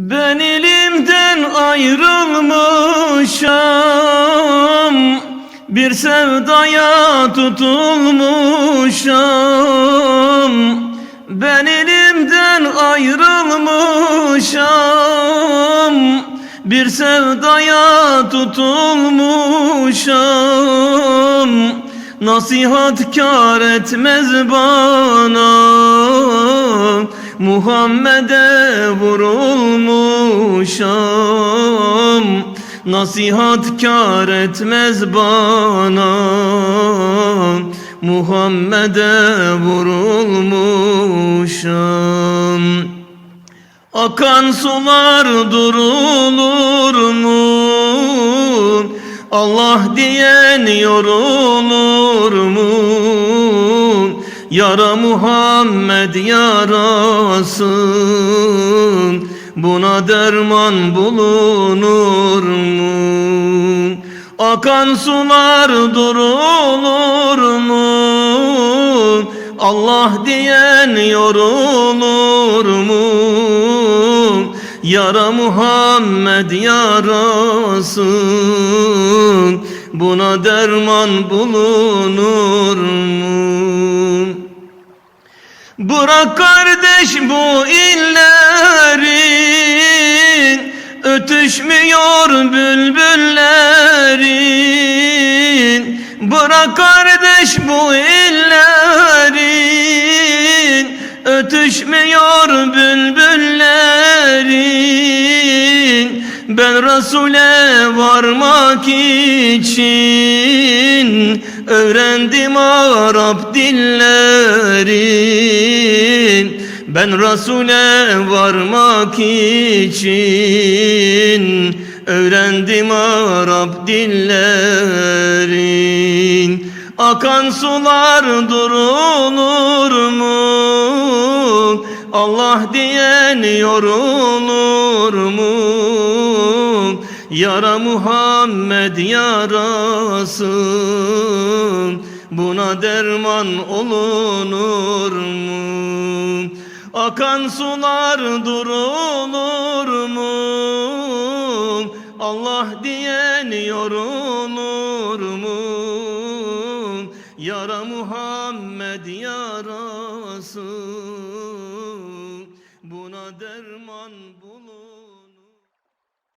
Ben elimden ayrılmışam Bir sevdaya tutulmuşam. Ben elimden ayrılmışam Bir sevdaya tutulmuşam. Nasihat kar etmez bana Muhammed'e vurulmuşam Nasihat kar etmez bana Muhammed'e vurulmuşam Akan sular durulur mu? Allah diyen yorulur mu? Yara Muhammed yarasın Buna derman bulunur mu? Akan sular durulur mu? Allah diyen yorulur mu? Yara Muhammed yarasın Buna derman bulunur Bırak kardeş bu illerin Ötüşmüyor bülbüllerin. Bırak kardeş bu illerin Ötüşmüyor bülbüllerin. Ben Resul'e varmak için Öğrendim Arap dillerin Ben Resul'e varmak için Öğrendim Arap dillerin Akan sular durulur mu? Allah diyen yorulur mu? Yara Muhammed yarasın buna derman olunur mu? Akan sular durulur mu? Allah diyen yorulur mu? Yara Muhammed yarası Buna derman bu